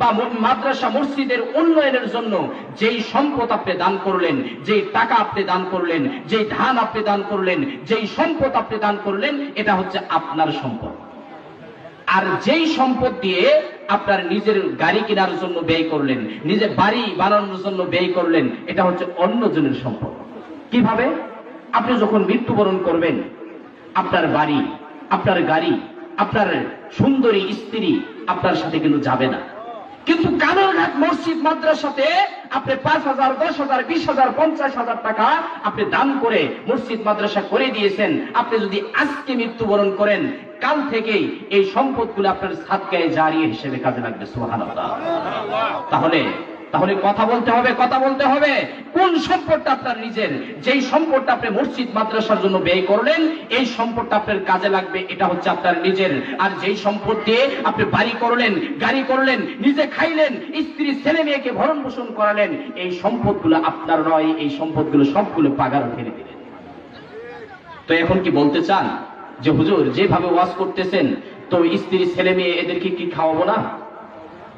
বা মাদ্রাসা মসজিদের উন্নয়নের জন্য যেই সম্পদ আপনি দান করলেন, যেই টাকা আপনি দান করলেন, যেই ধান আপনি দান করলেন, যেই সম্পদ আপনি দান করলেন, এটা হচ্ছে আপনার সম্পদ। আর যেই সম্পদ দিয়ে আপনার নিজের গাড়ি কেনার জন্য ব্যয় করলেন নিজের বাড়ি বানানোর জন্য ব্যয় করলেন, এটা হচ্ছে অন্যজনের সম্পদ। কীভাবে? আপনি যখন মৃত্যুবরণ করবেন, আপনার বাড়ি, আপনার গাড়ি, আপনার সুন্দরী স্ত্রী আপনার সাথে কিন্তু যাবে না। কিন্তু কানারঘাট মসজিদ মাদ্রাসাতে আপনি পাঁচ হাজার, দশ হাজার, বিশ হাজার, পঞ্চাশ হাজার টাকা আপনি দান করে মসজিদ মাদ্রাসা করে দিয়েছেন। আপনি যদি আজকে মৃত্যুবরণ করেন, কাল থেকেই এই সম্পদগুলো আপনার সাতকায় জারিয়ে হিসেবে কাজে লাগবে সোহান তাহলে তাহলে কথা বলতে হবে, কথা বলতে হবে। কোন সম্পদটা আপনার নিজের? যেই সম্পদটা আপনি মসজিদ, মাদ্রাসার জন্য ব্যয় করলেন, এই সম্পদটা আপনার কাজে লাগবে, এটা হচ্ছে আপনার নিজের। আর যেই সম্পদ দিয়ে আপনি বাড়ি করলেন, গাড়ি করলেন, নিজে খাইলেন, স্ত্রী, ছেলে মেয়েকে ভরণ পোষণ করালেন, এই সম্পদগুলো আপনার নয়, এই সম্পদগুলো সবগুলো পাগার ফেলে দিলেন। তো এখন কি বলতে চান? যে হুজুর, যেভাবে ওয়াজ করতেছেন, তো স্ত্রী, ছেলে মেয়ে এদেরকে কি খাওয়াবো না?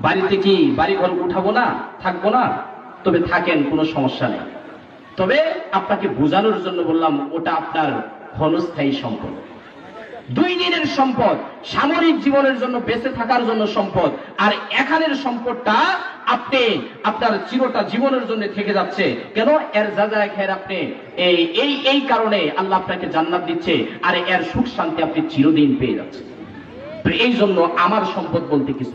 বাড়িতে কি বাড়ি ঘর উঠাবো না, থাকব না? তবে থাকেন, কোনো সমস্যা নেই। তবে আপনাকে বোঝানোর জন্য বললাম, ওটা আপনার ক্ষণস্থায়ী সম্পদ। দুই দিনের সম্পদ, সামরিক জীবনের জন্য বেঁচে থাকার জন্য সম্পদ, আর এখানের সম্পদটা আপনি, আপনার চিরটা জীবনের জন্য থেকে যাচ্ছে। কেন? এর যা খের আপনি, এই এই এই কারণে আল্লাহ আপনাকে জান্নাত দিচ্ছে, আর এর সুখ শান্তি আপনি চিরদিন পেয়ে যাচ্ছেন। তো এই জন্য আমার সম্পদ বলতে কিছু